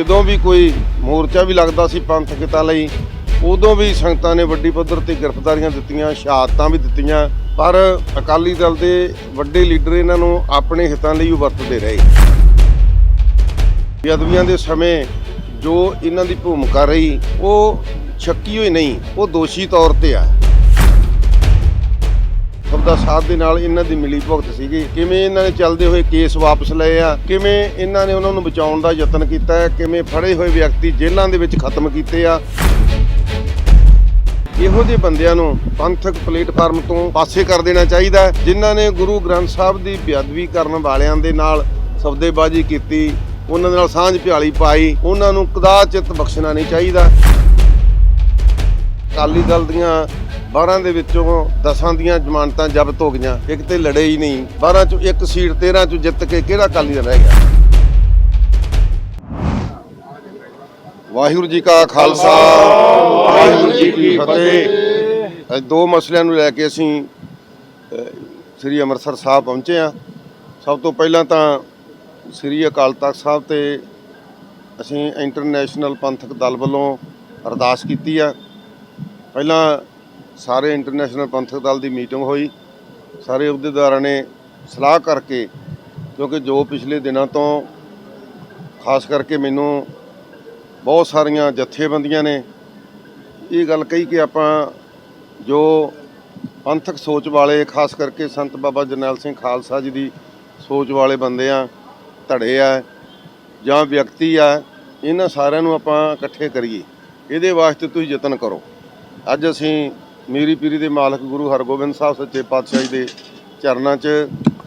ਜਦੋਂ ਵੀ ਕੋਈ ਮੋਰਚਾ ਵੀ ਲੱਗਦਾ ਸੀ ਪੰਥਕਤਾ ਲਈ, ਉਦੋਂ ਵੀ ਸੰਗਤਾਂ ਨੇ ਵੱਡੀ ਪੱਧਰ ਤੇ ਗ੍ਰਿਫਤਾਰੀਆਂ ਦਿੱਤੀਆਂ, ਸ਼ਹਾਦਤਾਂ ਵੀ ਦਿੱਤੀਆਂ, ਪਰ ਅਕਾਲੀ ਦਲ ਦੇ ਵੱਡੇ ਲੀਡਰ ਇਹਨਾਂ ਨੂੰ ਆਪਣੇ ਹਿੱਤਾਂ ਲਈ ਹੀ ਵਰਤਦੇ ਰਹੇ। ਬੇਅਦਬੀਆਂ ਦੇ ਸਮੇਂ ਜੋ ਇਹਨਾਂ ਦੀ ਭੂਮਿਕਾ ਰਹੀ, ਉਹ ਸ਼ੱਕੀ ਹੋਈ ਨਹੀਂ, ਉਹ ਦੋਸ਼ੀ ਤੌਰ ਤੇ ਆ। ਸਭ ਦਾ ਸਾਥ ਦੇ ਨਾਲ ਇਹਨਾਂ ਦੀ ਮਿਲੀ ਭੁਗਤ ਸੀਗੀ। ਕਿਵੇਂ ਇਹਨਾਂ ਨੇ ਚੱਲਦੇ ਹੋਏ ਕੇਸ ਵਾਪਸ ਲਏ ਆ? ਕਿਵੇਂ ਇਹਨਾਂ ਨੇ ਉਹਨਾਂ ਨੂੰ ਬਚਾਉਣ ਦਾ ਯਤਨ ਕੀਤਾ ਹੈ? ਕਿਵੇਂ ਫੜੇ ਹੋਏ ਵਿਅਕਤੀ ਜੇਲ੍ਹਾਂ ਦੇ ਵਿੱਚ ਖਤਮ ਕੀਤੇ ਆ? ਇਹੋ ਜਿਹੇ ਬੰਦਿਆਂ ਨੂੰ ਪੰਥਕ ਪਲੇਟਫਾਰਮ ਤੋਂ ਪਾਸੇ ਕਰ ਦੇਣਾ ਚਾਹੀਦਾ ਹੈ, ਜਿਨ੍ਹਾਂ ਨੇ ਗੁਰੂ ਗ੍ਰੰਥ ਸਾਹਿਬ ਦੀ ਬੇਅਦਬੀ ਕਰਨ ਵਾਲਿਆਂ ਦੇ ਨਾਲ ਸੌਦੇਬਾਜ਼ੀ ਕੀਤੀ, ਉਹਨਾਂ ਦੇ ਨਾਲ ਸਾਂਝ ਭਿਆਲੀ ਪਾਈ, ਉਹਨਾਂ ਨੂੰ ਕਦਾਚਿਤ ਬਖਸ਼ਣਾ ਨਹੀਂ ਚਾਹੀਦਾ। ਅਕਾਲੀ ਦਲ ਦੀਆਂ 12 ਦੇ ਵਿੱਚੋਂ 10 ਦੀਆਂ ਜ਼ਮਾਨਤਾਂ ਜ਼ਬਤ ਹੋ ਗਈਆਂ, ਇੱਕ ਤੇ ਲੜੇ ਹੀ ਨਹੀਂ 12 ਚੋਂ ਇੱਕ ਸੀਟ 13 ਚੋਂ ਜਿੱਤ ਕੇ ਕਿਹੜਾ ਅਕਾਲੀ ਦਲ ਰਹਿ ਗਿਆ? ਵਾਹਿਗੁਰੂ ਜੀ ਕਾ ਖਾਲਸਾ, ਵਾਹਿਗੁਰੂ ਜੀ ਕੀ ਫਤਿਹ। ਅੱਜ ਦੋ ਮਸਲਿਆਂ ਨੂੰ ਲੈ ਕੇ ਅਸੀਂ ਸ੍ਰੀ ਅੰਮ੍ਰਿਤਸਰ ਸਾਹਿਬ ਪਹੁੰਚੇ ਆ ਸਭ ਤੋਂ ਪਹਿਲਾਂ ਤਾਂ ਸ੍ਰੀ ਅਕਾਲ ਤਖਤ ਸਾਹਿਬ ਤੇ ਅਸੀਂ ਇੰਟਰਨੈਸ਼ਨਲ ਪੰਥਕ ਦਲ ਵੱਲੋਂ ਅਰਦਾਸ ਕੀਤੀ ਆ। ਪਹਿਲਾਂ ਸਾਰੇ ਇੰਟਰਨੈਸ਼ਨਲ ਪੰਥਕ ਦਲ ਦੀ ਮੀਟਿੰਗ ਹੋਈ। ਸਾਰੇ ਅਹੁਦੇਦਾਰਾਂ ਨੇ ਸਲਾਹ ਕਰਕੇ, ਕਿਉਂਕਿ ਜੋ ਪਿਛਲੇ ਦਿਨਾਂ ਤੋਂ ਖਾਸ ਕਰਕੇ ਮੈਨੂੰ ਬਹੁਤ ਸਾਰੀਆਂ ਜਥੇਬੰਦੀਆਂ ਨੇ, ਇਹ ਗੱਲ ਕਹੀ ਕਿ ਆਪਾਂ ਜੋ ਪੰਥਕ ਸੋਚ ਵਾਲੇ, ਖਾਸ ਕਰਕੇ ਸੰਤ ਬਾਬਾ ਜਰਨੈਲ ਸਿੰਘ ਖਾਲਸਾ ਜੀ ਦੀ ਸੋਚ ਵਾਲੇ ਬੰਦੇ ਆ, ਧੜੇ ਆ, ਜਾਂ ਵਿਅਕਤੀ ਆ, ਇਹਨਾਂ ਸਾਰਿਆਂ ਨੂੰ ਆਪਾਂ ਇਕੱਠੇ ਕਰੀਏ। ਇਹਦੇ ਵਾਸਤੇ ਤੁਸੀਂ ਯਤਨ ਕਰੋ। ਅੱਜ ਅਸੀਂ ਮੀਰੀ ਪੀਰੀ ਦੇ ਮਾਲਕ ਗੁਰੂ ਹਰਗੋਬਿੰਦ ਸਾਹਿਬ ਸੱਚੇ ਪਾਤਸ਼ਾਹ ਜੀ ਦੇ ਚਰਨਾਂ 'ਚ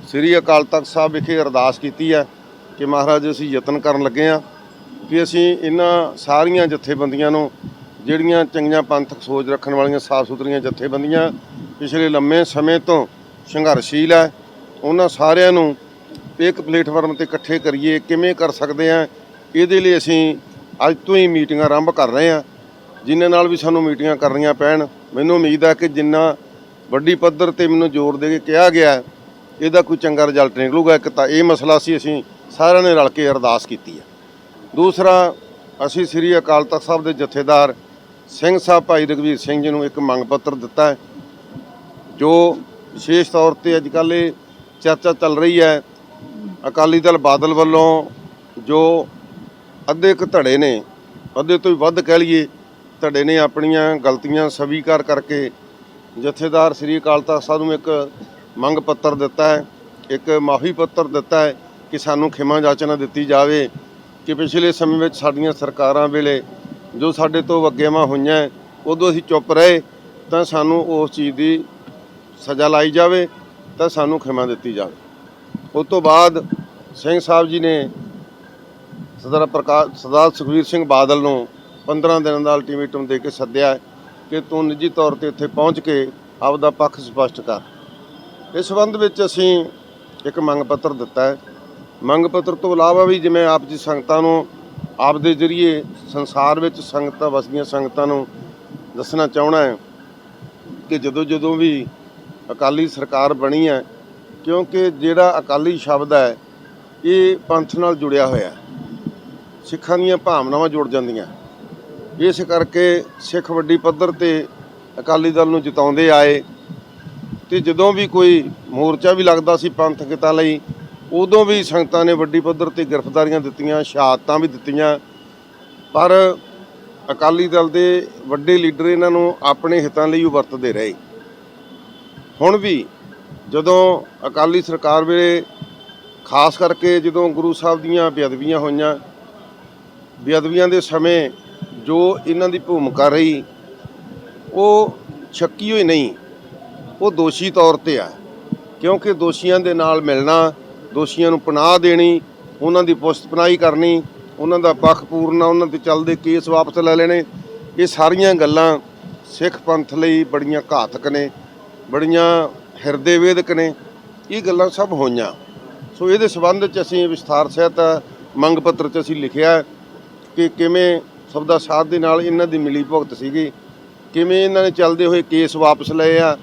ਸ੍ਰੀ ਅਕਾਲ ਤਖਤ ਸਾਹਿਬ ਵਿਖੇ ਅਰਦਾਸ ਕੀਤੀ ਹੈ ਕਿ ਮਹਾਰਾਜ ਅਸੀਂ ਯਤਨ ਕਰਨ ਲੱਗੇ ਆ ਕਿ ਅਸੀਂ ਇਹਨਾਂ ਸਾਰੀਆਂ ਜਥੇਬੰਦੀਆਂ ਨੂੰ, ਜਿਹੜੀਆਂ ਚੰਗੀਆਂ ਪੰਥਕ ਸੋਚ ਰੱਖਣ ਵਾਲੀਆਂ ਸਾਫ਼ ਸੁਥਰੀਆਂ ਜਥੇਬੰਦੀਆਂ, ਪਿਛਲੇ ਲੰਮੇ ਸਮੇਂ ਤੋਂ ਸੰਘਰਸ਼ੀਲ ਹੈ, ਉਹਨਾਂ ਸਾਰਿਆਂ ਨੂੰ ਇੱਕ ਪਲੇਟਫਾਰਮ ਤੇ ਇਕੱਠੇ ਕਰੀਏ, ਕਿਵੇਂ ਕਰ ਸਕਦੇ ਆ ਇਹਦੇ ਲਈ ਅਸੀਂ ਅੱਜ ਤੋਂ ਹੀ ਮੀਟਿੰਗਾਂ ਆਰੰਭ ਕਰ ਰਹੇ ਹਾਂ, ਜਿਨ੍ਹਾਂ ਨਾਲ ਵੀ ਸਾਨੂੰ ਮੀਟਿੰਗਾਂ ਕਰਨੀਆਂ ਪੈਣ। ਮੈਨੂੰ ਉਮੀਦ ਹੈ ਕਿ ਜਿੰਨਾ ਵੱਡੀ ਪੱਧਰ ਤੇ ਮੈਨੂੰ ਜ਼ੋਰ ਦੇ ਕੇ ਕਿਹਾ ਗਿਆ, ਇਹਦਾ ਕੋਈ ਚੰਗਾ ਰਿਜ਼ਲਟ ਨਿਕਲੂਗਾ। ਇੱਕ ਤਾਂ ਇਹ ਮਸਲਾ ਸੀ, ਅਸੀਂ ਸਾਰਿਆਂ ਨੇ ਰਲ ਕੇ ਅਰਦਾਸ ਕੀਤੀ ਹੈ ਦੂਸਰਾ, ਅਸੀਂ ਸ੍ਰੀ ਅਕਾਲ ਤਖਤ ਸਾਹਿਬ ਦੇ ਜਥੇਦਾਰ ਸਿੰਘ ਸਾਹਿਬ ਭਾਈ ਰਗਵੀਰ ਸਿੰਘ ਜੀ ਨੂੰ ਇੱਕ ਮੰਗ ਪੱਤਰ ਦਿੱਤਾ ਹੈ, ਜੋ ਵਿਸ਼ੇਸ਼ ਤੌਰ ਤੇ ਅੱਜ ਕੱਲ੍ਹ ਇਹ ਚਰਚਾ ਚੱਲ ਰਹੀ ਹੈ। ਅਕਾਲੀ ਦਲ ਬਾਦਲ ਵੱਲੋਂ ਜੋ ਅੱਧੇ ਕੁ ਧੜੇ ਨੇ, ਅੱਧੇ ਤੋਂ ਵੀ ਵੱਧ ਕਹਿ ਲਈਏ ਧੜੇ ਨੇ ਆਪਣੀਆਂ ਗਲਤੀਆਂ ਸਵੀਕਾਰ ਕਰਕੇ ਜਥੇਦਾਰ ਸ੍ਰੀ ਅਕਾਲ ਤਖਤ ਸਾਹਿਬ ਨੂੰ ਇੱਕ ਮੰਗ ਪੱਤਰ ਦਿੱਤਾ ਹੈ, ਇੱਕ ਮਾਫੀ ਪੱਤਰ ਦਿੱਤਾ ਹੈ ਕਿ ਸਾਨੂੰ ਖਿਮਾ ਜਾਚਨਾ ਦਿੱਤੀ ਜਾਵੇ ਕਿ ਪਿਛਲੇ ਸਮੇਂ ਵਿੱਚ ਸਾਡੀਆਂ ਸਰਕਾਰਾਂ ਵੇਲੇ ਜੋ ਸਾਡੇ ਤੋਂ ਅੱਗੇਵਾਂ ਹੋਈਆਂ ਉਦੋਂ ਅਸੀਂ ਚੁੱਪ ਰਹੇ, ਤਾਂ ਸਾਨੂੰ ਉਸ ਚੀਜ਼ ਦੀ ਸਜ਼ਾ ਲਾਈ ਜਾਵੇ, ਤਾਂ ਸਾਨੂੰ ਖਿਮਾ ਦਿੱਤੀ ਜਾਵੇ। ਉਸ ਤੋਂ ਬਾਅਦ ਸਿੰਘ ਸਾਹਿਬ ਜੀ ਨੇ ਸਰਦਾਰ ਪ੍ਰਕਾਸ਼ ਸਰਦਾਰ ਸੁਖਵੀਰ ਸਿੰਘ ਬਾਦਲ ਨੂੰ 15 ਦਿਨਾਂ ਦਾ ਅਲਟੀਮੇਟਮ ਦੇ ਕੇ ਸੱਦਿਆ ਕਿ ਤੂੰ ਨਿੱਜੀ ਤੌਰ ਤੇ ਇੱਥੇ ਪਹੁੰਚ ਕੇ ਆਪਦਾ ਪੱਖ ਸਪਸ਼ਟ ਕਰ। ਇਸ ਸੰਬੰਧ ਵਿੱਚ ਅਸੀਂ ਇੱਕ ਮੰਗ ਪੱਤਰ ਦਿੱਤਾ ਹੈ। ਮੰਗ ਪੱਤਰ ਤੋਂ ਇਲਾਵਾ ਵੀ ਜਿਵੇਂ ਆਪ ਜੀ ਸੰਗਤਾਂ ਨੂੰ ਆਪ ਦੇ ਜ਼ਰੀਏ ਸੰਸਾਰ ਵਿੱਚ ਸੰਗਤਾਂ ਵਸਦੀਆਂ ਸੰਗਤਾਂ ਨੂੰ ਦੱਸਣਾ ਚਾਹਣਾ ਹੈ ਕਿ ਜਦੋਂ ਜਦੋਂ ਵੀ ਅਕਾਲੀ ਸਰਕਾਰ ਬਣੀ ਹੈ, ਕਿਉਂਕਿ ਜਿਹੜਾ ਅਕਾਲੀ ਸ਼ਬਦ ਹੈ, ਇਹ ਪੰਥ ਨਾਲ ਜੁੜਿਆ ਹੋਇਆ ਸਿੱਖਾਂ ਦੀਆਂ ਭਾਵਨਾਵਾਂ ਜੁੜ ਜਾਂਦੀਆਂ। ਇਸ ਕਰਕੇ ਸਿੱਖ ਵੱਡੀ ਪੱਧਰ ਤੇ ਅਕਾਲੀ ਦਲ ਨੂੰ ਜਿਤਾਉਂਦੇ ਆਏ ਤੇ ਜਦੋਂ ਵੀ ਕੋਈ ਮੋਰਚਾ ਵੀ ਲੱਗਦਾ ਸੀ ਪੰਥਕ ਹਿੱਤਾਂ ਲਈ, ਉਦੋਂ ਵੀ ਸੰਗਤਾਂ ਨੇ ਵੱਡੀ ਪੱਧਰ ਤੇ ਗ੍ਰਿਫਤਾਰੀਆਂ ਦਿੱਤੀਆਂ, ਸ਼ਹਾਦਤਾਂ ਵੀ ਦਿੱਤੀਆਂ। ਪਰ ਅਕਾਲੀ ਦਲ ਦੇ ਵੱਡੇ ਲੀਡਰ ਇਹਨਾਂ ਨੂੰ ਆਪਣੇ ਹਿੱਤਾਂ ਲਈ ਹੀ ਵਰਤਦੇ ਰਹੇ। ਹੁਣ ਵੀ ਜਦੋਂ ਅਕਾਲੀ ਸਰਕਾਰ ਵੇਲੇ ਖਾਸ ਕਰਕੇ ਜਦੋਂ ਗੁਰੂ ਸਾਹਿਬ ਦੀਆਂ ਬੇਅਦਬੀਆਂ ਹੋਈਆਂ, ਬੇਅਦਬੀਆਂ ਦੇ ਸਮੇਂ ਜੋ ਇਹਨਾਂ ਦੀ ਭੂਮਿਕਾ ਰਹੀ, ਉਹ ਸ਼ੱਕੀ ਹੋਈ ਨਹੀਂ, ਉਹ ਦੋਸ਼ੀ ਤੌਰ ਤੇ ਆ। ਕਿਉਂਕਿ ਦੋਸ਼ੀਆਂ ਦੇ ਨਾਲ ਮਿਲਣਾ, ਦੋਸ਼ੀਆਂ ਨੂੰ ਪਨਾਹ ਦੇਣੀ, ਉਹਨਾਂ ਦੀ ਪੁਸ਼ਤਪਨਾਹੀ ਕਰਨੀ, ਉਹਨਾਂ ਦਾ ਪੱਖ ਪੂਰਨਾ ਉਹਨਾਂ ਤੇ ਚੱਲਦੇ ਕੇਸ ਵਾਪਸ ਲੈ ਲੈਣੇ, ਇਹ ਸਾਰੀਆਂ ਗੱਲਾਂ ਸਿੱਖ ਪੰਥ ਲਈ ਬੜੀਆਂ ਘਾਤਕ ਨੇ, ਬੜੀਆਂ ਹਿਰਦੇ ਵੇਦਕ ਨੇ, ਇਹ ਗੱਲਾਂ ਸਭ ਹੋਈਆਂ। ਸੋ ਇਹਦੇ ਸੰਬੰਧ ਚ ਅਸੀਂ ਵਿਸਥਾਰ ਸਹਿਤ ਮੰਗ ਪੱਤਰ ਚ ਅਸੀਂ ਲਿਖਿਆ ਕਿ ਕਿਵੇਂ ਸਭ ਦਾ ਸਾਥ ਦੇ ਨਾਲ ਇਹਨਾਂ ਦੀ ਮਿਲੀ ਭੁਗਤ ਸੀਗੀ। ਕਿਵੇਂ ਇਹਨਾਂ ਨੇ ਚੱਲਦੇ ਹੋਏ ਕੇਸ ਵਾਪਸ ਲਏ ਆ?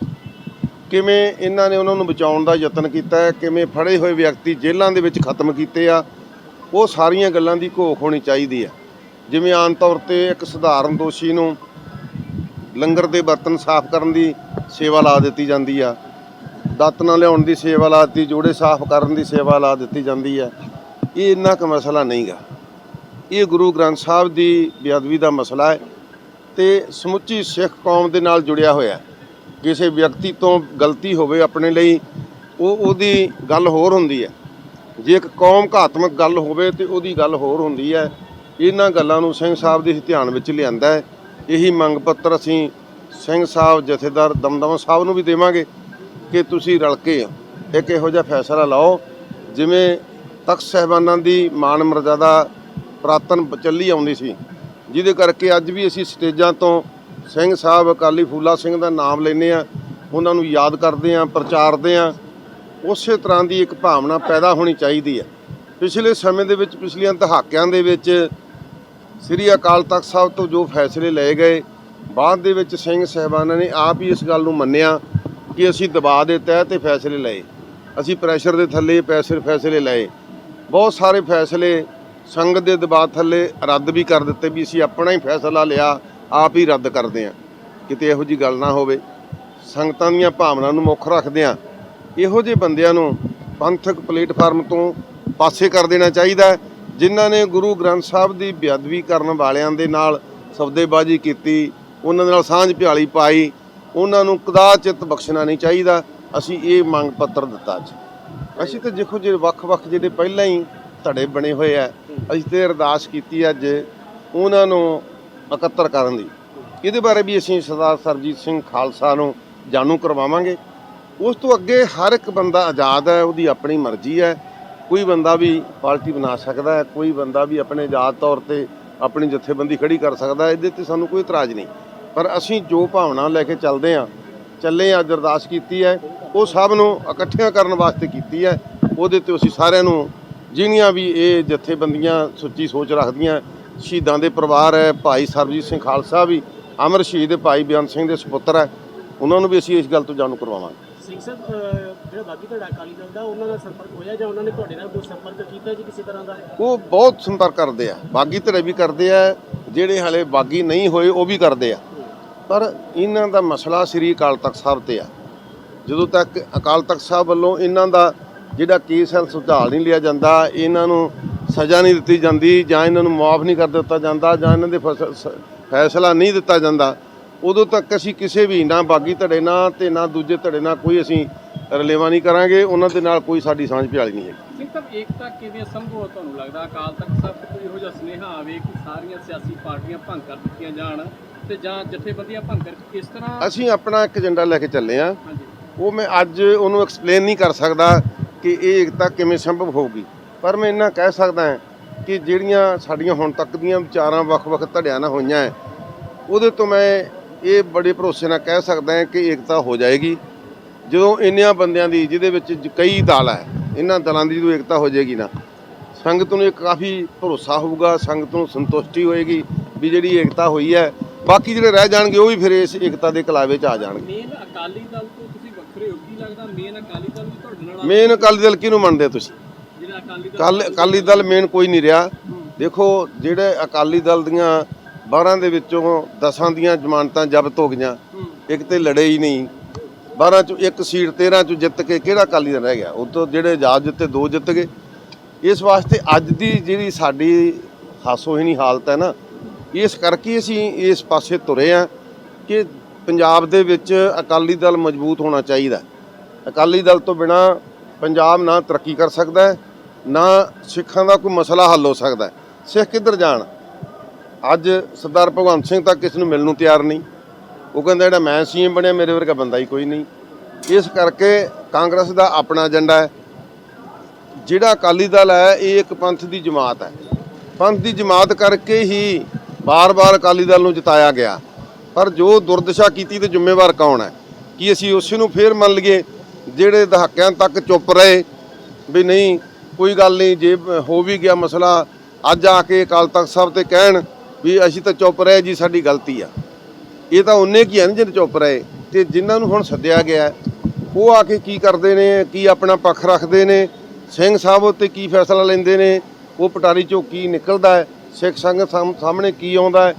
ਕਿਵੇਂ ਇਹਨਾਂ ਨੇ ਉਹਨਾਂ ਨੂੰ ਬਚਾਉਣ ਦਾ ਯਤਨ ਕੀਤਾ ਕਿਵੇਂ ਫੜੇ ਹੋਏ ਵਿਅਕਤੀ ਜੇਲ੍ਹਾਂ ਦੇ ਵਿੱਚ ਖਤਮ ਕੀਤੇ ਆ? ਉਹ ਸਾਰੀਆਂ ਗੱਲਾਂ ਦੀ ਘੋਖ ਹੋਣੀ ਚਾਹੀਦੀ ਹੈ। ਜਿਵੇਂ ਆਮ ਤੌਰ ਤੇ ਇੱਕ ਸਧਾਰਨ ਦੋਸ਼ੀ ਨੂੰ ਲੰਗਰ ਦੇ ਬਰਤਨ ਸਾਫ਼ ਕਰਨ ਦੀ ਸੇਵਾ ਲਾ ਦਿੱਤੀ ਜਾਂਦੀ ਆ। ਦਾਤ ਨਾਲ ਲਿਆਉਣ ਦੀ ਸੇਵਾ ਲਾ ਦਿੱਤੀ, ਜੋੜੇ ਸਾਫ਼ ਕਰਨ ਦੀ ਸੇਵਾ ਲਾ ਦਿੱਤੀ ਜਾਂਦੀ ਹੈ ਇਹ ਇੰਨਾ ਕੁ ਮਸਲਾ ਨਹੀਂਗਾ। ਇਹ ਗੁਰੂ ਗ੍ਰੰਥ ਸਾਹਿਬ ਦੀ ਬੇਅਦਬੀ ਦਾ ਮਸਲਾ ਹੈ ਤੇ ਸਮੁੱਚੀ ਸਿੱਖ ਕੌਮ ਦੇ ਨਾਲ ਜੁੜਿਆ ਹੋਇਆ ਹੈ। ਕਿਸੇ ਵਿਅਕਤੀ ਤੋਂ ਗਲਤੀ ਹੋਵੇ ਆਪਣੇ ਲਈ, ਉਹ ਉਹਦੀ ਗੱਲ ਹੋਰ ਹੁੰਦੀ ਹੈ। ਜੇ ਇੱਕ ਕੌਮ ਘਾਤਮਕ ਗੱਲ ਹੋਵੇ ਤੇ ਉਹਦੀ ਗੱਲ ਹੋਰ ਹੁੰਦੀ ਹੈ। ਇਹਨਾਂ ਗੱਲਾਂ ਨੂੰ ਸਿੰਘ ਸਾਹਿਬ ਦੇ ਧਿਆਨ ਵਿੱਚ ਲਿਆਂਦਾ ਹੈ। ਇਹੀ ਮੰਗ ਪੱਤਰ ਅਸੀਂ ਸਿੰਘ ਸਾਹਿਬ ਜਥੇਦਾਰ ਦਮਦਮਾ ਸਾਹਿਬ ਨੂੰ ਵੀ ਦੇਵਾਂਗੇ ਕਿ ਤੁਸੀਂ ਰਲ ਕੇ ਇੱਕ ਇਹੋ ਜਿਹਾ ਫੈਸਲਾ ਲਾਓ, ਜਿਵੇਂ ਤਖਤ ਸਾਹਿਬਾਨਾਂ ਦੀ ਮਾਨ ਮਰਜ਼ਾਦਾ ਪ੍ਰਾਤਨ ਚੱਲੀ ਆਉਂਦੀ ਸੀ। ਜਿਹਦੇ ਕਰਕੇ ਅੱਜ ਵੀ ਅਸੀਂ ਸਟੇਜਾਂ ਤੋਂ ਸਿੰਘ ਸਾਹਿਬ ਅਕਾਲੀ ਫੂਲਾ ਸਿੰਘ ਦਾ ਨਾਮ ਲੈਂਦੇ ਆ ਉਹਨਾਂ ਨੂੰ ਯਾਦ ਕਰਦੇ ਆ ਪ੍ਰਚਾਰਦੇ ਆ ਉਸੇ ਤਰ੍ਹਾਂ ਦੀ ਇੱਕ ਭਾਵਨਾ ਪੈਦਾ ਹੋਣੀ ਚਾਹੀਦੀ ਹੈ। ਪਿਛਲੇ ਸਮੇਂ ਦੇ ਵਿੱਚ, ਪਿਛਲੀਆਂ ਦਹਾਕਿਆਂ ਦੇ ਵਿੱਚ ਸ੍ਰੀ ਅਕਾਲ ਤਖਤ ਸਾਹਿਬ ਤੋਂ ਜੋ ਫੈਸਲੇ ਲਏ ਗਏ, ਬਾਅਦ ਦੇ ਵਿੱਚ ਸਿੰਘ ਸਾਹਿਬਾਨਾਂ ਨੇ ਆਪ ਹੀ ਇਸ ਗੱਲ ਨੂੰ ਮੰਨਿਆ ਕਿ ਅਸੀਂ ਦਬਾਅ ਦੇ ਤਹਿ ਤੇ ਫੈਸਲੇ ਲਏ। ਅਸੀਂ ਪ੍ਰੈਸ਼ਰ ਦੇ ਥੱਲੇ ਪੈਸੇ ਫੈਸਲੇ ਲਏ। ਬਹੁਤ ਸਾਰੇ ਫੈਸਲੇ ਸੰਗਤ ਦੇ ਦਬਾਅ ਥੱਲੇ ਰੱਦ ਵੀ ਕਰ ਦਿੱਤੇ ਵੀ ਅਸੀਂ ਆਪਣਾ ਹੀ ਫੈਸਲਾ ਲਿਆ, ਆਪ ਹੀ ਰੱਦ ਕਰਦੇ ਹਾਂ। ਕਿਤੇ ਇਹੋ ਜੀ ਗੱਲ ਨਾ ਹੋਵੇ। ਸੰਗਤਾਂ ਦੀਆਂ ਭਾਵਨਾਵਾਂ ਨੂੰ ਮੁੱਖ ਰੱਖਦਿਆਂ ਇਹੋ ਜਿਹੇ ਬੰਦਿਆਂ ਨੂੰ ਪੰਥਕ ਪਲੇਟਫਾਰਮ ਤੋਂ ਪਾਸੇ ਕਰ ਦੇਣਾ ਚਾਹੀਦਾ ਜਿਨ੍ਹਾਂ ਨੇ ਗੁਰੂ ਗ੍ਰੰਥ ਸਾਹਿਬ ਦੀ ਬੇਅਦਬੀ ਕਰਨ ਵਾਲਿਆਂ ਦੇ ਨਾਲ ਸੌਦੇਬਾਜ਼ੀ ਕੀਤੀ, ਉਹਨਾਂ ਦੇ ਨਾਲ ਸਾਂਝ ਭਿਆਲੀ ਪਾਈ, ਉਹਨਾਂ ਨੂੰ ਕਦਾਚਿਤ ਬਖਸ਼ਣਾ ਨਹੀਂ ਚਾਹੀਦਾ। ਅਸੀਂ ਇਹ ਮੰਗ ਪੱਤਰ ਦਿੱਤਾ ਅੱਜ। ਅਸੀਂ ਤਾਂ ਦੇਖੋ ਜਿਹੜੇ ਵੱਖ-ਵੱਖ ਜਿਹੜੇ ਪਹਿਲਾਂ ਹੀ ਧੜੇ ਬਣੇ ਹੋਏ ਆ। ਅਸੀਂ ਤੇ ਅਰਦਾਸ ਕੀਤੀ ਅੱਜ ਉਹਨਾਂ ਨੂੰ ਇਕੱਤਰ ਕਰਨ ਦੀ। ਇਹਦੇ ਬਾਰੇ ਵੀ ਅਸੀਂ ਸਰਦਾਰ ਸਰਜੀਤ ਸਿੰਘ ਖਾਲਸਾ ਨੂੰ ਜਾਣੂ ਕਰਵਾਵਾਂਗੇ। ਉਸ ਤੋਂ ਅੱਗੇ ਹਰ ਇੱਕ ਬੰਦਾ ਆਜ਼ਾਦ ਹੈ, ਉਹਦੀ ਆਪਣੀ ਮਰਜ਼ੀ ਹੈ। ਕੋਈ ਬੰਦਾ ਵੀ ਪਾਰਟੀ ਬਣਾ ਸਕਦਾ ਹੈ, ਕੋਈ ਬੰਦਾ ਵੀ ਆਪਣੇ ਆਜ਼ਾਦ ਤੌਰ ਤੇ ਆਪਣੀ ਜਥੇਬੰਦੀ ਖੜੀ ਕਰ ਸਕਦਾ ਇਹਦੇ ਤੇ ਸਾਨੂੰ ਕੋਈ ਇਤਰਾਜ਼ ਨਹੀਂ। ਪਰ ਅਸੀਂ ਜੋ ਭਾਵਨਾ ਲੈ ਕੇ ਚੱਲਦੇ ਹਾਂ, ਚੱਲੇ ਹਾਂ, ਅੱਜ ਅਰਦਾਸ ਕੀਤੀ ਹੈ, ਉਹ ਸਭ ਨੂੰ ਇਕੱਠਿਆਂ ਕਰਨ ਵਾਸਤੇ ਕੀਤੀ ਹੈ। ਉਹਦੇ ਤੇ ਅਸੀਂ ਸਾਰਿਆਂ ਨੂੰ ਜਿਹੜੀਆਂ ਵੀ ਇਹ ਜਥੇਬੰਦੀਆਂ ਸੁੱਚੀ ਸੋਚ ਰੱਖਦੀਆਂ ਸ਼ਹੀਦਾਂ ਦੇ ਪਰਿਵਾਰ ਹੈ ਭਾਈ ਸਰਬਜੀਤ ਸਿੰਘ ਖਾਲਸਾ ਵੀ ਅਮਰ ਸ਼ਹੀਦ ਦੇ ਭਾਈ ਬਿਆਨ ਸਿੰਘ ਦੇ ਸੁਪੁੱਤਰ ਹੈ ਉਹਨਾਂ ਨੂੰ ਵੀ ਅਸੀਂ ਇਸ ਗੱਲ ਤੋਂ ਜਾਣੂ ਕਰਵਾਵਾਂਗੇ। ਸਿੰਘ ਸਾਹਿਬ ਜਿਹੜਾ ਬਾਗੀ ਤੁਹਾਡਾ ਅਕਾਲੀ ਦਲ ਦਾ ਉਹਨਾਂ ਨਾਲ ਸੰਪਰਕ ਹੋਇਆ ਜਾਂ ਉਹਨਾਂ ਨੇ ਤੁਹਾਡੇ ਨਾਲ ਕੋਈ ਸੰਪਰਕ ਕੀਤਾ ਜੀ ਕਿਸੇ ਤਰ੍ਹਾਂ ਦਾ? ਉਹ ਬਹੁਤ ਸੰਪਰਕ ਕਰਦੇ ਆ ਬਾਗੀ ਧੜੇ ਵੀ ਕਰਦੇ ਆ ਜਿਹੜੇ ਹਲੇ ਬਾਗੀ ਨਹੀਂ ਹੋਏ ਉਹ ਵੀ ਕਰਦੇ ਆ। ਪਰ ਇਹਨਾਂ ਦਾ ਮਸਲਾ ਸ੍ਰੀ ਅਕਾਲ ਤਖਤ ਸਾਹਿਬ ਤੇ ਆ। ਜਦੋਂ ਤੱਕ ਅਕਾਲ ਤਖਤ ਸਾਹਿਬ ਵੱਲੋਂ ਇਹਨਾਂ ਦਾ ਜਿਹੜਾ ਕੇਸ ਹੈ ਸੁਝਾਅ ਨਹੀਂ ਲਿਆ ਜਾਂਦਾ ਇਹਨਾਂ ਨੂੰ ਸਜ਼ਾ ਨਹੀਂ ਦਿੱਤੀ ਜਾਂਦੀ ਜਾਂ ਇਹਨਾਂ ਨੂੰ ਮਾਫ ਨਹੀਂ ਕਰ ਦਿੱਤਾ ਜਾਂਦਾ ਜਾਂ ਇਹਨਾਂ ਦੇ ਫੈਸਲਾ ਨਹੀਂ ਦਿੱਤਾ ਜਾਂਦਾ ਉਦੋਂ ਤੱਕ ਅਸੀਂ ਕਿਸੇ ਵੀ ਨਾ ਬਾਗੀ ਧੜੇ ਨਾਲ ਤੇ ਨਾ ਦੂਜੇ ਧੜੇ ਨਾਲ ਕੋਈ ਅਸੀਂ ਰਲੇਵਾ ਨਹੀਂ ਕਰਾਂਗੇ ਉਹਨਾਂ ਦੇ ਨਾਲ ਕੋਈ ਸਾਡੀ ਸਾਂਝ ਪਿਆਲੀ ਨਹੀਂ ਹੈ ਸਿੰਘ ਸਾਹਿਬ ਏਕਤਾ ਕਿਵੇਂ ਸੰਭਵ ਤੁਹਾਨੂੰ ਲੱਗਦਾ? ਅਕਾਲ ਤਖਤ ਸਾਹਿਬ ਕੋਈ ਇਹੋ ਜਿਹਾ ਸੁਨੇਹਾ ਆਵੇ ਕਿ ਸਾਰੀਆਂ ਸਿਆਸੀ ਪਾਰਟੀਆਂ ਭੰਗ ਕਰ ਦਿੱਤੀਆਂ ਜਾਣ ਤੇ ਜਾਂ ਜਥੇਬੰਦੀਆਂ ਭੰਗ ਕਰ ਕਿਸ ਤਰ੍ਹਾਂ ਅਸੀਂ ਆਪਣਾ ਇੱਕ ਏਜੰਡਾ ਲੈ ਕੇ ਚੱਲੇ ਆ ਉਹ ਮੈਂ ਅੱਜ ਉਹਨੂੰ ਐਕਸਪਲੇਨ ਨਹੀਂ ਕਰ ਸਕਦਾ। ਕਿ ਇਹ ਏਕਤਾ ਕਿਵੇਂ ਸੰਭਵ ਹੋਊਗੀ? ਪਰ ਮੈਂ ਇੰਨਾ ਕਹਿ ਸਕਦਾ ਹਾਂ ਕਿ ਜਿਹੜੀਆਂ ਸਾਡੀਆਂ ਹੁਣ ਤੱਕ ਦੀਆਂ ਵਿਚਾਰਾਂ ਵੱਖ-ਵੱਖ ਧੜਿਆਂ ਨਾਲ ਹੋਈਆਂ ਹੈ, ਉਹਦੇ ਤੋਂ ਮੈਂ ਇਹ ਬੜੇ ਭਰੋਸੇ ਨਾਲ ਕਹਿ ਸਕਦਾ ਹਾਂ ਕਿ ਏਕਤਾ ਹੋ ਜਾਏਗੀ। ਜਦੋਂ ਇੰਨਿਆਂ ਬੰਦਿਆਂ ਦੀ ਜਿਹਦੇ ਵਿੱਚ ਕਈ ਦਲ ਹੈ ਇਹਨਾਂ ਦਲਾਂ ਦੀ ਜਦੋਂ ਏਕਤਾ ਹੋ ਜਾਏਗੀ ਨਾ ਸੰਗਤ ਨੂੰ ਇਹ ਕਾਫੀ ਭਰੋਸਾ ਹੋਊਗਾ ਸੰਗਤ ਨੂੰ ਸੰਤੁਸ਼ਟੀ ਹੋਏਗੀ ਵੀ ਜਿਹੜੀ ਏਕਤਾ ਹੋਈ ਹੈ ਬਾਕੀ ਜਿਹੜੇ ਰਹਿ ਜਾਣਗੇ ਉਹ ਵੀ ਫਿਰ ਇਸ ਏਕਤਾ ਦੇ ਕਲਾਵੇ 'ਚ ਆ ਜਾਣਗੇ। ਮੇਨ ਅਕਾਲੀ ਦਲ ਤੋਂ ਤੁਸੀਂ ਵੱਖਰੇ ਹੋ ਕੀ ਲੱਗਦਾ ਮੇਨ ਅਕਾਲੀ ਦਲ ਵੀ ਤੁਹਾਡੇ ਨਾਲ ਆ? ਮੇਨ ਅਕਾਲੀ ਦਲ ਕਿਹਨੂੰ ਮੰਨਦੇ ਹੋ ਤੁਸੀਂ ਜਿਹੜਾ ਅਕਾਲੀ ਦਲ ਕੱਲ ਅਕਾਲੀ ਦਲ ਮੇਨ ਕੋਈ ਨਹੀਂ ਰਿਹਾ ਦੇਖੋ ਜਿਹੜੇ ਅਕਾਲੀ ਦਲ ਦੀਆਂ 12 ਦੇ ਵਿੱਚੋਂ 10 ਦੀਆਂ ਜ਼ਮਾਨਤਾਂ ਜ਼ਬਤ ਹੋ ਗਈਆਂ। ਇੱਕ ਤੇ ਲੜੇ ਹੀ ਨਹੀਂ 12 ਚੋਂ ਇੱਕ ਸੀਟ 13 ਚੋਂ ਜਿੱਤ ਕੇ ਕਿਹੜਾ ਅਕਾਲੀ ਦਲ ਰਹਿ ਗਿਆ ਉਹ ਤੋਂ ਜਿਹੜੇ ਆਜ਼ਾਦ ਜਿੱਤੇ ਦੋ ਜਿੱਤ ਗਏ ਇਸ ਵਾਸਤੇ ਅੱਜ ਦੀ ਜਿਹੜੀ ਸਾਡੀ ਹਾਸੋਹੀਣੀ ਹਾਲਤ ਹੈ ਨਾ ਇਸ ਕਰਕੇ ਅਸੀਂ ਇਸ ਪਾਸੇ ਤੁਰੇ ਆ ਕਿ ਪੰਜਾਬ ਦੇ ਵਿੱਚ ਅਕਾਲੀ ਦਲ ਮਜ਼ਬੂਤ ਹੋਣਾ ਚਾਹੀਦਾ ਅਕਾਲੀ ਦਲ ਤੋਂ ਬਿਨਾ ਪੰਜਾਬ ਨਾ ਤਰੱਕੀ ਕਰ ਸਕਦਾ ਹੈ, ਨਾ ਸਿੱਖਾਂ ਦਾ ਕੋਈ ਮਸਲਾ ਹੱਲ ਹੋ ਸਕਦਾ ਸਿੱਖ ਕਿੱਧਰ ਜਾਣ? ਅੱਜ ਸਰਦਾਰ ਭਗਵੰਤ ਸਿੰਘ ਤਾਂ ਕਿਸ ਨੂੰ ਮਿਲਣ ਨੂੰ ਤਿਆਰ ਨਹੀਂ। ਉਹ ਕਹਿੰਦਾ ਜਿਹੜਾ ਮੈਂ ਸੀਐਮ ਬਣਿਆ, ਮੇਰੇ ਵਰਗਾ ਬੰਦਾ ਹੀ ਕੋਈ ਨਹੀਂ। ਇਸ ਕਰਕੇ ਕਾਂਗਰਸ ਦਾ ਆਪਣਾ ਏਜੰਡਾ ਹੈ। ਜਿਹੜਾ ਅਕਾਲੀ ਦਲ ਹੈ, ਇਹ ਇੱਕ ਪੰਥ ਦੀ ਜਮਾਤ ਹੈ। ਪੰਥ ਦੀ ਜਮਾਤ ਕਰਕੇ ਹੀ ਬਾਰ-ਬਾਰ ਅਕਾਲੀ ਦਲ ਨੂੰ ਜਿਤਾਇਆ ਗਿਆ। ਪਰ ਜੋ ਦੁਰਦਸ਼ਾ ਕੀਤੀ ਤੇ ਜ਼ਿੰਮੇਵਾਰ ਕੌਣ ਹੈ? ਕੀ ਅਸੀਂ ਉਸ ਨੂੰ ਫੇਰ ਮੰਨ ਲਈਏ ਜਿਹੜੇ ਦਹਾਕਿਆਂ ਤੱਕ ਚੁੱਪ ਰਹੇ? ਵੀ ਨਹੀਂ, ਕੋਈ ਗੱਲ ਨਹੀਂ, ਜੇ ਹੋ ਵੀ ਗਿਆ ਮਸਲਾ, ਅੱਜ ਆ ਕੇ ਅਕਾਲ ਤਖਤ ਸਾਹਿਬ ਤੇ ਕਹਿਣ ਵੀ ਅਸੀਂ ਤਾਂ ਚੁੱਪ ਰਹੇ ਜੀ, ਸਾਡੀ ਗਲਤੀ ਆ। ਇਹ ਤਾਂ ਉਹਨੇ ਕੀ ਹਨ ਜਿਹਨੇ ਚੁੱਪ ਰਹੇ? ਤੇ ਜਿਨ੍ਹਾਂ ਨੂੰ ਹੁਣ ਸੱਦਿਆ ਗਿਆ ਉਹ ਆ ਕੇ ਕੀ ਕਰਦੇ ਨੇ? ਕੀ ਆਪਣਾ ਪੱਖ ਰੱਖਦੇ ਨੇ? ਸਿੰਘ ਸਾਹਿਬ ਉੱਤੇ ਕੀ ਫੈਸਲਾ ਲੈਂਦੇ ਨੇ? ਉਹ ਪਟਾਰੀ ਚੋਂ ਕੀ ਨਿਕਲਦਾ ਹੈ? ਸਿੱਖ ਸੰਗਤ ਸਾਹਮਣੇ ਕੀ ਆਉਂਦਾ ਹੈ?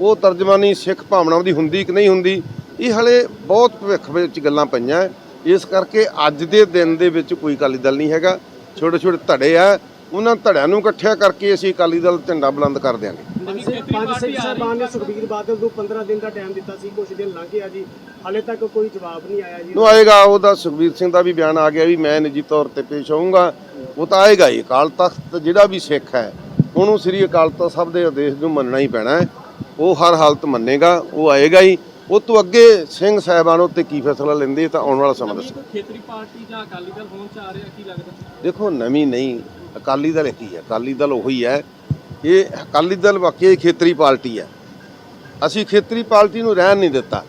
ਉਹ ਤਰਜਮਾਨੀ ਸਿੱਖ ਭਾਵਨਾਵਾਂ ਦੀ ਹੁੰਦੀ ਕਿ ਨਹੀਂ ਹੁੰਦੀ ਇਹ ਹਲੇ ਬਹੁਤ ਭਵਿੱਖ ਵਿੱਚ ਗੱਲਾਂ ਪਈਆਂ। ਇਸ ਕਰਕੇ ਅੱਜ ਦੇ ਦਿਨ ਦੇ ਵਿੱਚ ਕੋਈ ਅਕਾਲੀ ਦਲ ਨਹੀਂ ਹੈਗਾ। ਛੋਟੇ ਛੋਟੇ ਧੜੇ ਆ ਉਹਨਾਂ ਧੜਿਆਂ ਨੂੰ ਇਕੱਠਿਆ ਕਰਕੇ ਅਸੀਂ ਅਕਾਲੀ ਦਲ ਝੰਡਾ ਬੁਲੰਦ ਕਰ ਦਿਆਂਗੇ। ਪੰਜ ਸਿੰਘ ਸਾਹਿਬਾਨ ਨੇ ਸੁਖਬੀਰ ਬਾਦਲ ਨੂੰ 15 ਦਿਨ ਦਾ ਟਾਈਮ ਦਿੱਤਾ ਸੀ ਕੁਝ ਦਿਨ ਲੰਘ ਗਿਆ ਜੀ। ਹਾਲੇ ਤੱਕ ਕੋਈ ਜਵਾਬ ਨਹੀਂ ਆਇਆ ਜੀ। ਨੂੰ ਆਏਗਾ ਉਹਦਾ ਸੁਖਬੀਰ ਸਿੰਘ ਦਾ ਵੀ ਬਿਆਨ ਆ ਗਿਆ ਵੀ ਮੈਂ ਨਿੱਜੀ ਤੌਰ ਤੇ ਪੇਸ਼ ਹੋਊਂਗਾ। ਉਹ ਤਾਂ ਆਏਗਾ ਹੀ ਅਕਾਲ ਤਖਤ ਜਿਹੜਾ ਵੀ ਸਿੱਖ ਹੈ ਉਹਨੂੰ ਸ੍ਰੀ ਅਕਾਲ ਤਖਤ ਸਾਹਿਬ ਦੇ ਆਦੇਸ਼ ਨੂੰ ਮੰਨਣਾ ਹੀ ਪੈਣਾ ਹੈ। ਉਹ ਹਰ ਹਾਲਤ ਮੰਨੇਗਾ ਉਹ ਆਏਗਾ ਹੀ। ਉਹ ਤੋਂ ਅੱਗੇ ਸਿੰਘ ਸਾਹਿਬਾਨ ਉੱਤੇ ਕੀ ਫੈਸਲਾ ਲੈਂਦੇ ਇਹ ਤਾਂ ਆਉਣ ਵਾਲਾ ਸਮਾਂ ਦੱਸੋ ਖੇਤਰੀ ਪਾਰਟੀ ਜਾਂ ਅਕਾਲੀ ਦਲ ਹੋਣ ਚ ਆ ਰਿਹਾ ਕੀ ਲੱਗਦਾ? ਦੇਖੋ ਨਵੀਂ ਨਹੀਂ ਅਕਾਲੀ ਦਲ ਕੀ ਹੈ। ਅਕਾਲੀ ਦਲ ਉਹੀ ਹੈ। ਇਹ ਅਕਾਲੀ ਦਲ ਵਾਕਿਆ ਹੀ ਖੇਤਰੀ ਪਾਰਟੀ ਹੈ। ਅਸੀਂ ਖੇਤਰੀ ਪਾਰਟੀ ਨੂੰ ਰਹਿਣ ਨਹੀਂ ਦਿੱਤਾ।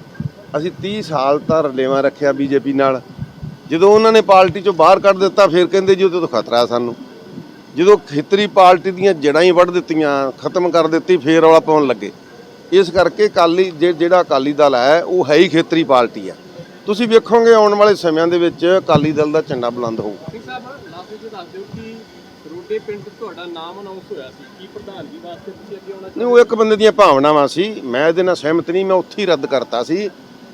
ਅਸੀਂ 30 ਸਾਲ ਤਾਂ ਰਲੇਵਾਂ ਰੱਖਿਆ ਬੀਜੇਪੀ ਨਾਲ। ਜਦੋਂ ਉਹਨਾਂ ਨੇ ਪਾਰਟੀ ਚੋਂ ਬਾਹਰ ਕੱਢ ਦਿੱਤਾ ਫਿਰ ਕਹਿੰਦੇ ਜੀ ਉਹਦੇ ਤੋਂ ਖਤਰਾ ਹੈ ਸਾਨੂੰ। ਜਦੋਂ ਖੇਤਰੀ ਪਾਰਟੀ ਦੀਆਂ ਜੜਾਂ ਹੀ ਵੱਢ ਦਿੱਤੀਆਂ ਖਤਮ ਕਰ ਦਿੱਤੀ ਫੇਰ ਰੌਲਾ ਪਾਉਣ ਲੱਗੇ। ਇਸ ਕਰਕੇ ਅਕਾਲੀ ਜੇ- ਜਿਹੜਾ ਅਕਾਲੀ ਦਲ ਹੈ ਉਹ ਹੈ ਹੀ ਖੇਤਰੀ ਪਾਰਟੀ ਹੈ। ਤੁਸੀਂ ਵੇਖੋਗੇ ਆਉਣ ਵਾਲੇ ਸਮਿਆਂ ਦੇ ਵਿੱਚ ਅਕਾਲੀ ਦਲ ਦਾ ਝੰਡਾ ਬੁਲੰਦ ਹੋਊ ਸਿੰਘ ਸਾਹਿਬ ਲਾਸਟ ਵਿੱਚ ਦੱਸ ਦਿਓ ਕਿ ਰੋਡੇ ਪਿੰਡ ਤੁਹਾਡਾ ਨਾਮ ਅਨਾਉਂਸ ਹੋਇਆ ਸੀ। ਕੀ ਪ੍ਰਧਾਨਗੀ ਵਾਸਤੇ ਤੁਸੀਂ ਅੱਗੇ ਆਉਣਾ ਨਹੀਂ ਉਹ ਇੱਕ ਬੰਦੇ ਦੀਆਂ ਭਾਵਨਾਵਾਂ ਸੀ। ਮੈਂ ਇਹਦੇ ਨਾਲ ਸਹਿਮਤ ਨਹੀਂ ਮੈਂ ਉੱਥੇ ਹੀ ਰੱਦ ਕਰਤਾ ਸੀ।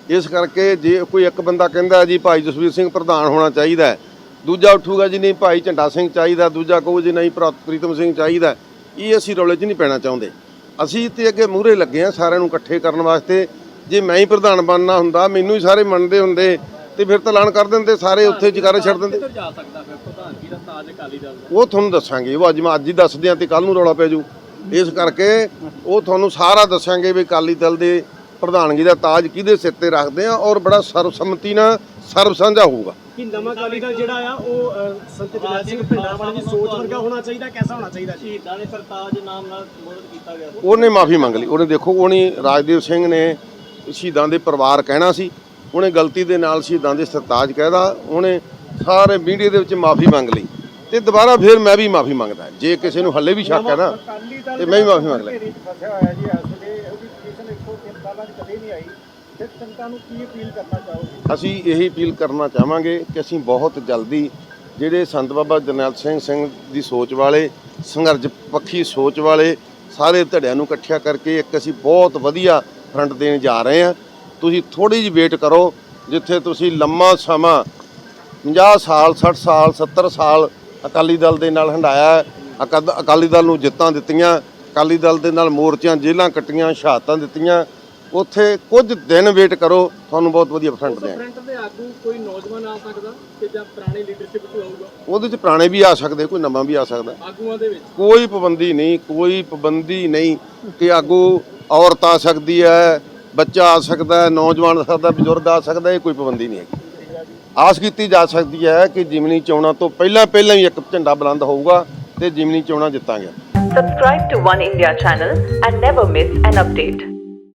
ਇਸ ਕਰਕੇ ਜੇ ਕੋਈ ਇੱਕ ਬੰਦਾ ਕਹਿੰਦਾ ਜੀ ਭਾਈ ਜਸਵੀਰ ਸਿੰਘ ਪ੍ਰਧਾਨ ਹੋਣਾ ਚਾਹੀਦਾ ਹੈ, ਦੂਜਾ ਉੱਠੂਗਾ ਜੀ ਨਹੀਂ ਭਾਈ ਝੰਡਾ ਸਿੰਘ ਚਾਹੀਦਾ ਦੂਜਾ ਕਹੂ ਜੀ ਨਹੀਂ ਪ੍ਰੀਤਮ ਸਿੰਘ ਚਾਹੀਦਾ ਇਹ ਅਸੀਂ ਰੌਲੇ 'ਚ ਨਹੀਂ ਪੈਣਾ ਚਾਹੁੰਦੇ। ਅਸੀਂ ਤੇ ਅੱਗੇ ਮੂਹਰੇ ਲੱਗੇ ਆ ਸਾਰਿਆਂ ਨੂੰ ਇਕੱਠੇ ਕਰਨ ਵਾਸਤੇ। ਜੇ ਮੈਂ ਹੀ ਪ੍ਰਧਾਨ ਬਣਨਾ ਹੁੰਦਾ ਮੈਨੂੰ ਹੀ ਸਾਰੇ ਮੰਨਦੇ ਹੁੰਦੇ ਤੇ ਫਿਰ ਤਾਂ ਐਲਾਨ ਕਰ ਦਿੰਦੇ ਸਾਰੇ ਉੱਥੇ ਜਗਾਰੇ ਛੱਡ ਦਿੰਦੇ। ਜਾ ਸਕਦਾ ਫਿਰ? ਪ੍ਰਧਾਨਗੀ ਦਾ ਤਾਜ ਅਕਾਲੀ ਦਲ ਦਾ। ਉਹ ਤੁਹਾਨੂੰ ਦੱਸਾਂਗੇ ਉਹ ਅੱਜ ਮੈਂ ਅੱਜ ਹੀ ਦੱਸ ਦਿਆਂ ਤੇ ਕੱਲ ਨੂੰ ਰੌਲਾ ਪੈ ਜੂ ਇਸ ਕਰਕੇ ਉਹ ਤੁਹਾਨੂੰ ਸਾਰਾ ਦੱਸਾਂਗੇ ਵੀ ਅਕਾਲੀ ਦਲ ਦੇ ਪ੍ਰਧਾਨਗੀ ਦਾ ਤਾਜ ਕਿਹਦੇ ਸਿਰ ਤੇ ਰੱਖਦੇ ਆ ਔਰ ਬੜਾ ਸਰਬਸੰਮਤੀ ਨਾਲ ਸਰਬ ਸਾਂਝਾ ਹੋਊਗਾ। ਕਿ ਨਵਾਂ ਅਕਾਲੀ ਦਲ ਜਿਹੜਾ ਆ ਉਹ ਅ, ਸੰਤ ਜਰਨੈਲ ਸਿੰਘ ਭਿੰਡਰਾਂ ਵਾਲੇ ਦੀ ਸੋਚ ਵਰਗਾ ਹੋਣਾ ਚਾਹੀਦਾ ਕੈਸਾ ਹੋਣਾ ਚਾਹੀਦਾ ਜੀ? ਸ਼ਹੀਦਾਂ ਦੇ ਸਰਤਾਜ ਨਾਮ ਨਾਲ ਸੰਬੋਧਿਤ ਕੀਤਾ ਗਿਆ ਉਹਨੇ ਮਾਫੀ ਮੰਗ ਲਈ। ਉਹਨੇ ਦੇਖੋ ਉਹਨੇ ਰਾਜਦੇਵ ਸਿੰਘ ਨੇ ਸ਼ਹੀਦਾਂ ਦੇ ਪਰਿਵਾਰ ਕਹਿਣਾ ਸੀ। ਉਹਨੇ ਗਲਤੀ ਦੇ ਨਾਲ ਸ਼ਹੀਦਾਂ ਦੇ ਸਰਤਾਜ ਕਹਿਦਾ। ਉਹਨੇ ਸਾਰੇ ਮੀਡੀਆ ਦੇ ਵਿੱਚ ਮਾਫੀ ਮੰਗ ਲਈ। ਤੇ ਦੁਬਾਰਾ ਫਿਰ ਮੈਂ ਵੀ ਮਾਫੀ ਮੰਗਦਾ। ਜੇ ਕਿਸੇ ਨੂੰ ਹੱਲੇ ਵੀ ਸ਼ੱਕ ਹੈ ਨਾ ਤੇ ਮੈਂ ਵੀ ਮਾਫੀ ਮੰਗ ਲੈ ਫਸਿਆ ਹੋਇਆ ਜੀ ਇਸ ਵੇਲੇ ਉਹਦੀ ਪੋਜੀਸ਼ਨ 103 ਸਾਲਾਂ ਦੀ ਕਦੇ ਨਹੀਂ ਆਈ। ਸਿੱਖ ਸੰਗਤਾਂ ਨੂੰ ਕੀ ਅਪੀਲ ਕਰਨਾ ਚਾਹੋਗੇ? ਅਸੀਂ ਇਹੀ ਅਪੀਲ ਕਰਨਾ ਚਾਹਾਂਗੇ ਕਿ ਅਸੀਂ ਬਹੁਤ ਜਲਦੀ ਜਿਹੜੇ ਸੰਤ ਬਾਬਾ ਜਰਨੈਲ ਸਿੰਘ ਸਿੰਘ ਦੀ ਸੋਚ ਵਾਲੇ ਸੰਘਰਸ਼ ਪੱਖੀ ਸੋਚ ਵਾਲੇ ਸਾਰੇ ਧੜਿਆਂ ਨੂੰ ਇਕੱਠਿਆ ਕਰਕੇ ਇੱਕ ਅਸੀਂ ਬਹੁਤ ਵਧੀਆ ਫਰੰਟ ਦੇਣ ਜਾ ਰਹੇ ਹਾਂ। ਤੁਸੀਂ ਥੋੜੀ ਜਿਹੀ ਵੇਟ ਕਰੋ ਜਿੱਥੇ ਤੁਸੀਂ ਲੰਮਾ ਸਮਾਂ 50 ਸਾਲ 60 ਸਾਲ 70 ਸਾਲ ਅਕਾਲੀ ਦਲ ਦੇ ਨਾਲ ਹੰਡਾਇਆ ਹੈ, ਅਕਾਲੀ ਦਲ ਨੂੰ ਜਿੱਤਾਂ ਦਿੱਤੀਆਂ ਅਕਾਲੀ ਦਲ ਦੇ ਨਾਲ ਮੋਰਚਿਆਂ ਜੇਲ੍ਹਾਂ ਕੱਟੀਆਂ ਸ਼ਹਾਦਤਾਂ ਦਿੱਤੀਆਂ ਉੱਥੇ ਕੁਝ ਦਿਨ ਵੇਟ ਕਰੋ ਤੁਹਾਨੂੰ ਬਹੁਤ ਵਧੀਆ ਫਰੰਟ ਦੇਵਾਂਗੇ ਫਰੰਟ ਦੇ ਆਗੂ ਕੋਈ ਨੌਜਵਾਨ ਆ ਸਕਦਾ ਕਿ ਜਾਂ ਪੁਰਾਣੀ ਲੀਡਰਸ਼ਿਪ ਚ ਆਊਗਾ ਉਹਦੇ ਚ ਪੁਰਾਣੇ ਵੀ ਆ ਸਕਦੇ ਕੋਈ ਨਵਾਂ ਵੀ ਆ ਸਕਦਾ। ਆਗੂਆਂ ਦੇ ਵਿੱਚ? ਕੋਈ ਪਾਬੰਦੀ ਨਹੀਂ ਕੋਈ ਪਾਬੰਦੀ ਨਹੀਂ ਕਿ ਆਗੂ ਔਰਤ ਆ ਸਕਦੀ ਹੈ ਬੱਚਾ ਆ ਸਕਦਾ ਹੈ ਨੌਜਵਾਨ ਆ ਸਕਦਾ ਬਜ਼ੁਰਗ ਆ ਸਕਦਾ ਇਹ ਕੋਈ ਪਾਬੰਦੀ ਨਹੀਂ ਹੈਗੀ। ਆਸ ਕੀਤੀ ਜਾ ਸਕਦੀ ਹੈ ਕਿ ਜਿਮਨੀ ਚੋਣਾਂ ਤੋਂ ਪਹਿਲਾਂ ਪਹਿਲਾਂ ਹੀ ਇੱਕ ਝੰਡਾ ਬੁਲੰਦ ਹੋਊਗਾ ਤੇ ਜਿਮਨੀ ਚੋਣਾਂ ਜਿੱਤਾਂਗੇ। Subscribe to One India channel and never miss an update.